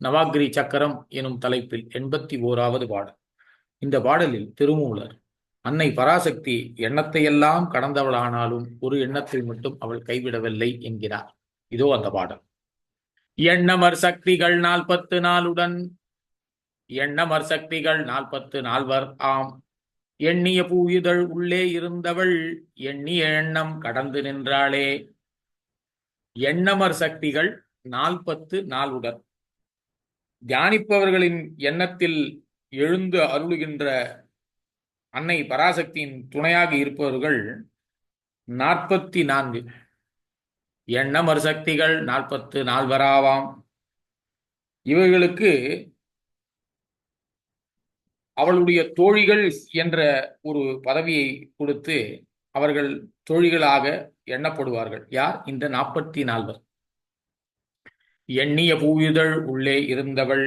நவாகிரி சக்கரம் எனும் தலைப்பில் எண்பத்தி ஓராவது பாடல். இந்த பாடலில் திருமூலர் அன்னை பராசக்தி எண்ணத்தையெல்லாம் கடந்தவளானாலும் ஒரு எண்ணத்தை மட்டும் அவள் கைவிடவில்லை என்கிறார். இதோ அந்த பாடல். எண்ணமர் சக்திகள் நாற்பத்து நாளுடன் எண்ணமர் சக்திகள் நாற்பத்து நால்வர் ஆம். எண்ணிய பூயுதழ் உள்ளே இருந்தவள் எண்ணிய எண்ணம் கடந்து நின்றாளே. எண்ணமர் சக்திகள் நாற்பத்து நாளுடன் தியானிப்பவர்களின் எண்ணத்தில் எழுந்து அருளுகின்ற அன்னை பராசக்தியின் துணையாக இருப்பவர்கள் நாற்பத்தி நான்கு எண்ண மறுசக்திகள் நாற்பத்து நால்வராவாம். இவர்களுக்கு அவளுடைய தோழிகள் என்ற ஒரு பதவியை கொடுத்து அவர்கள் தோழிகளாக எண்ணப்படுவார்கள். யார்? இந்த நாற்பத்தி நால்வர் எண்ணிய பூயுதழ் உள்ளே இருந்தவள்.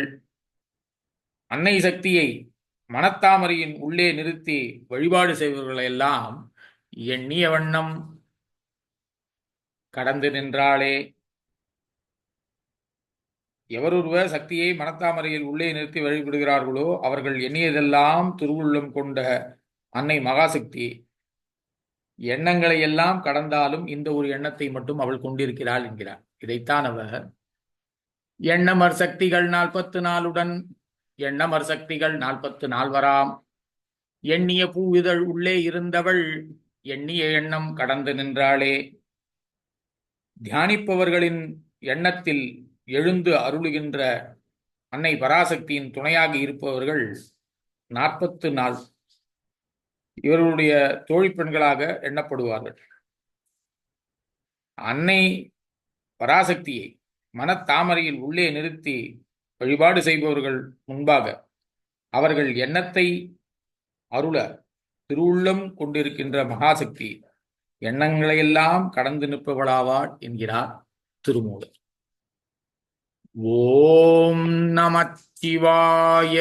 அன்னை சக்தியை மனத்தாமரையின் உள்ளே நிறுத்தி வழிபாடு செய்பவர்களெல்லாம் எண்ணிய வண்ணம் கடந்து நின்றாளே. எவரொருவர் சக்தியை மனத்தாமரையில் உள்ளே நிறுத்தி வழிபடுகிறார்களோ அவர்கள் எண்ணியதெல்லாம் திருவுள்ளம் கொண்ட அன்னை மகாசக்தி. எண்ணங்களை எல்லாம் கடந்தாலும் இந்த ஒரு எண்ணத்தை மட்டும் அவள் கொண்டிருக்கிறாள் என்கிறார் இதைத்தான் அவர் எண்ணமர் சக்திகள் நாற்பத்து நாளுடன் எண்ணமர் சக்திகள் நாற்பத்து நால்வராம் எண்ணிய பூவிதழ் உள்ளே இருந்தவள் எண்ணிய எண்ணம் கடந்து நின்றாளே. தியானிப்பவர்களின் எண்ணத்தில் எழுந்து அருளுகின்ற அன்னை பராசக்தியின் துணையாக இருப்பவர்கள் நாற்பத்து நாள் இவர்களுடைய தோழிப்பெண்களாக எண்ணப்படுவார்கள். அன்னை பராசக்தியை மனத்தாமரையில் உள்ளே நிறுத்தி வழிபாடு செய்பவர்கள் முன்பாக அவர்கள் எண்ணத்தை அருள திருவுள்ளம் கொண்டிருக்கின்ற மகாசக்தி எண்ணங்களையெல்லாம் கடந்து நிற்பவளாவாள் என்கிறார் திருமூலர். ஓம் நமச்சிவாய.